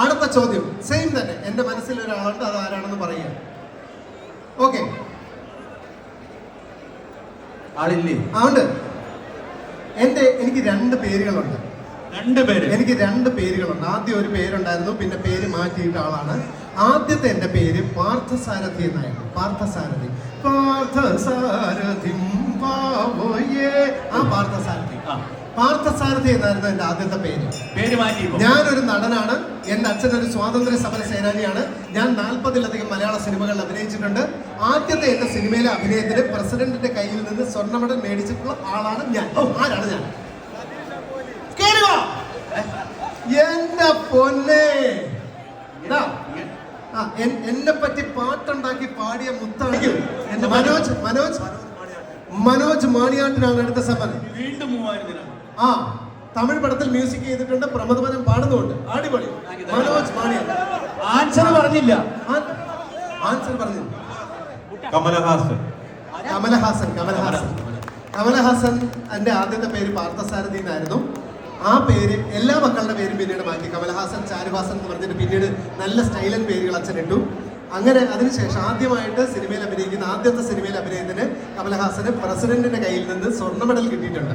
അടുത്ത ചോദ്യം. സെയിം തന്നെ. എന്റെ മനസ്സിൽ ഒരാളുണ്ട് അത് ആരാണെന്ന് പറയുക ഓക്കെ ആളില്ലേ? ആ ഉണ്ട് എന്റെ എനിക്ക് രണ്ട് പേരുകളുണ്ട്. രണ്ട് പേര്. എനിക്ക് രണ്ട് പേരുകളുണ്ട്. ആദ്യം ഒരു പേരുണ്ടായിരുന്നു പിന്നെ പേര് മാറ്റിയിട്ട ആളാണ്. ആദ്യത്തെ എന്റെ പേര് പാർത്ഥസാരഥി എന്നായിരുന്നു. പാർത്ഥസാരഥി. പാർത്ഥസാരഥി പാവോയേ. പാർത്ഥസാരഥി. പാർത്ഥസാരഥി എന്നായിരുന്നു എന്റെ ആദ്യത്തെ പേര്. പേര് മാറ്റി ഞാനൊരു നടനാണ്. എന്റെ അച്ഛൻ ഒരു സ്വാതന്ത്ര്യ സമര സേനാനിയാണ്. ഞാൻ നാൽപ്പതിലധികം മലയാള സിനിമകളിൽ അഭിനയിച്ചിട്ടുണ്ട്. ആദ്യത്തെ എന്റെ സിനിമയിലെ അഭിനയത്തിന് പ്രസിഡന്റിന്റെ കയ്യിൽ നിന്ന് സ്വർണ മെഡൽ മേടിച്ചിട്ടുള്ള ആളാണ് ഞാൻ. ആരാണ് ഞാൻ. എന്റെ പൊന്നെ. എന്നെ പറ്റി പാട്ടുണ്ടാക്കി പാടിയ മുത്താണ് എന്റെ മനോജ് മനോജ്. മനോജ് മാണിയാട്ടിനാണ് അടുത്ത സമ്മാനം വീണ്ടും ആ തമിഴ് പടത്തിൽ മ്യൂസിക് ചെയ്തിട്ടുണ്ട് പ്രമദവനം പാടുന്നുണ്ട്. അടിപൊളി. മനോജ് മാണിയാട്ട്. ആൻസർ പറഞ്ഞില്ല. ആൻസർ പറഞ്ഞു കമലഹാസൻ. കമലഹാസൻ കമലഹാസൻ. കമലഹാസൻ എന്റെ ആദ്യത്തെ പേര് പാർത്ഥസാരഥി എന്നായിരുന്നു ആ പേര് എല്ലാ മക്കളുടെ പേരും പിന്നീട് മാറ്റി. കമലഹാസൻ ചാരുഹാസൻ എന്ന് പറഞ്ഞിട്ട് പിന്നീട് നല്ല സ്റ്റൈലൻ പേരുകൾ അച്ഛൻ ഇട്ടു. അങ്ങനെ അതിനുശേഷം ആദ്യമായിട്ട് സിനിമയിൽ അഭിനയിക്കുന്ന ആദ്യത്തെ സിനിമയിൽ അഭിനയത്തിന് കമലഹാസന് പ്രസിഡന്റിന്റെ കയ്യിൽ നിന്ന് സ്വർണ മെഡൽ കിട്ടിയിട്ടുണ്ട്.